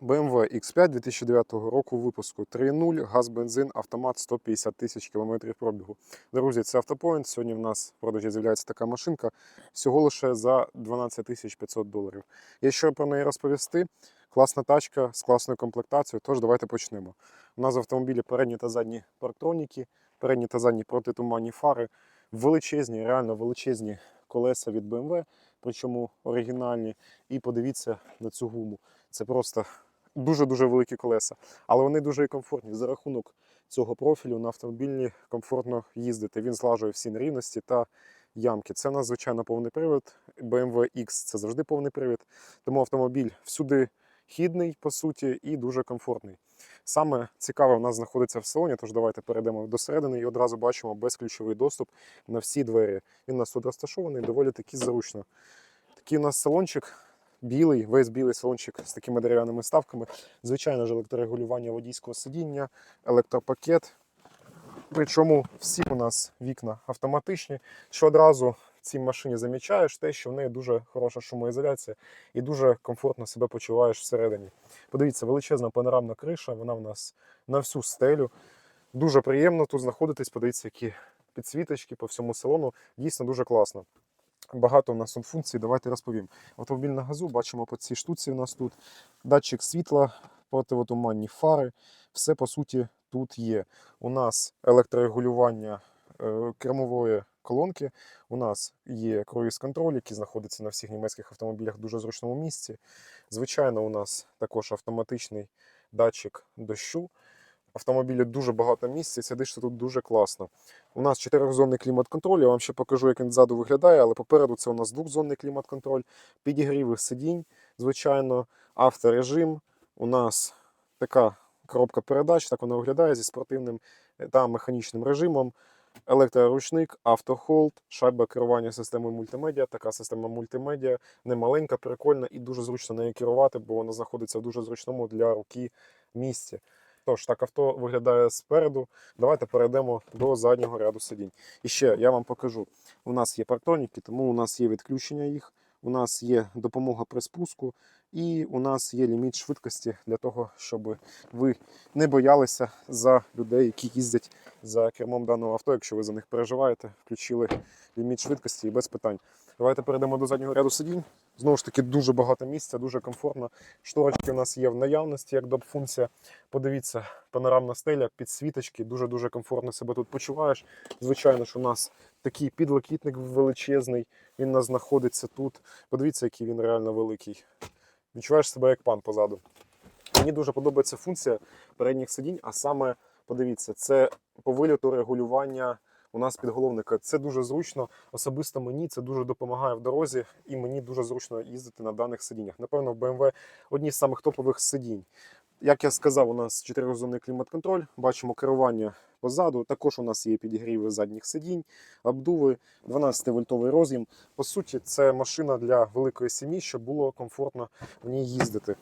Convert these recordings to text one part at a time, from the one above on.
BMW X5 2009 року випуску 3.0, газ, бензин, автомат 150 тисяч кілометрів пробігу. Друзі, це автопоінт. Сьогодні в нас в продажі з'являється така машинка всього лише за 12 тисяч 500 доларів. Є що про неї розповісти. Класна тачка з класною комплектацією, тож давайте почнемо. У нас в автомобілі передні та задні парктроніки, передні та задні протитуманні фари, величезні, реально величезні колеса від BMW, причому оригінальні. І подивіться на цю гуму. Це просто дуже-дуже великі колеса, але вони дуже комфортні. За рахунок цього профілю на автомобілі комфортно їздити. Він злажує всі нерівності та ямки. Це у нас, звичайно, повний привід. BMW X це завжди повний привід. Тому автомобіль всюди хідний, по суті, і дуже комфортний. Саме цікаве в нас знаходиться в салоні, тож давайте перейдемо до середини і одразу бачимо безключовий доступ на всі двері. Він у нас тут розташований, доволі таки зручно. Такий у нас салончик білий, весь білий салончик з такими дерев'яними ставками. Звичайно ж, електрорегулювання водійського сидіння, електропакет. Причому всі у нас вікна автоматичні, що одразу в цій машині замічаєш те, що в неї дуже хороша шумоізоляція і дуже комфортно себе почуваєш всередині. Подивіться, величезна панорамна криша, вона в нас на всю стелю. Дуже приємно тут знаходитись. Подивіться, які підсвіточки по всьому салону. Дійсно дуже класно. Багато у нас функцій, давайте розповім. Автомобіль на газу, бачимо по цій штуці у нас тут датчик світла, противотуманні фари. Все по суті тут є. У нас електрорегулювання е, кермової колонки. У нас є круїз-контроль, який знаходиться на всіх німецьких автомобілях в дуже зручному місці. Звичайно, у нас також автоматичний датчик дощу. Автомобілі дуже багато місця, сидиш тут дуже класно. У нас чотирьохзонний клімат-контроль. Я вам ще покажу, як він ззаду виглядає, але попереду це у нас двохзонний клімат-контроль, підігріви сидінь, звичайно, авторежим. У нас така коробка передач, так вона виглядає зі спортивним та механічним режимом. Електроручник, автохолд, шайба керування системою мультимедіа. Така система мультимедіа немаленька, прикольна і дуже зручно нею керувати, бо вона знаходиться в дуже зручному для руки місці. Тож, так авто виглядає спереду. Давайте перейдемо до заднього ряду сидінь. І ще я вам покажу: у нас є партоніки, тому у нас є відключення їх, у нас є допомога при спуску, і у нас є ліміт швидкості для того, щоб ви не боялися за людей, які їздять за кермом даного авто. Якщо ви за них переживаєте, включили ліміт швидкості і без питань. Давайте перейдемо до заднього ряду сидінь. Знову ж таки, дуже багато місця, дуже комфортно. Шторочки у нас є в наявності, як доп-функція. Подивіться, панорамна стеля, підсвіточки, дуже-дуже комфортно себе тут почуваєш. Звичайно ж, у нас такий підлокітник величезний, він у нас знаходиться тут. Подивіться, який він реально великий. Відчуваєш себе як пан позаду. Мені дуже подобається функція передніх сидінь, а саме, подивіться, це по виліту регулювання у нас підголовника. Це дуже зручно. Особисто мені це дуже допомагає в дорозі, і мені дуже зручно їздити на даних сидіннях. Напевно, в BMW одні з самих топових сидінь. Як я сказав, у нас чотиризонний клімат-контроль, бачимо керування позаду. Також у нас є підігріви задніх сидінь, обдуви, 12-вольтовий роз'єм. По суті, це машина для великої сім'ї, щоб було комфортно в ній їздити.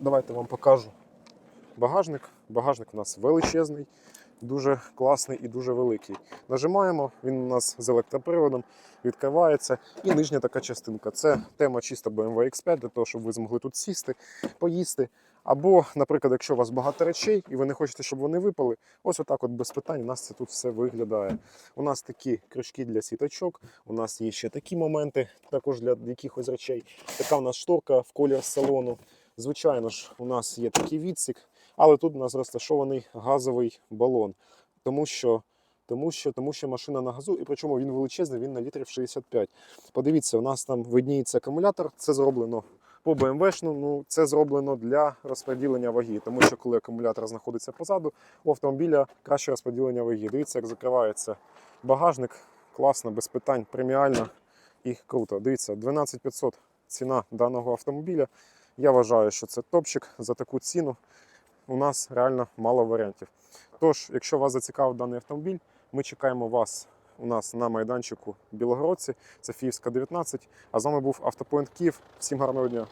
Давайте вам покажу багажник. Багажник у нас величезний, дуже класний і дуже великий. Нажимаємо, він у нас з електроприводом відкривається. І нижня така частинка. Це тема чисто BMW X5, для того, щоб ви змогли тут сісти, поїсти. Або, наприклад, якщо у вас багато речей і ви не хочете, щоб вони випали, ось отак от без питань у нас це тут все виглядає. У нас такі крючки для сіточок, у нас є ще такі моменти, також для якихось речей. Така у нас шторка в колір салону. Звичайно ж, у нас є такий відсік, але тут у нас розташований газовий балон, тому що. Тому що, тому що машина на газу, і причому він величезний, він на літрів 65. Подивіться, у нас там видніється акумулятор, це зроблено по BMW, ну це зроблено для розподілення ваги, тому що коли акумулятор знаходиться позаду, у автомобіля краще розподілення ваги. Дивіться, як закривається багажник, класно, без питань, преміально і круто. Дивіться, 12500 ціна даного автомобіля. Я вважаю, що це топчик за таку ціну. У нас реально мало варіантів. Тож, якщо вас зацікавив даний автомобіль, ми чекаємо вас у нас на майданчику Білогородці. Це Фіївська 19. А з вами був Автопоінт Київ. Всім гарного дня!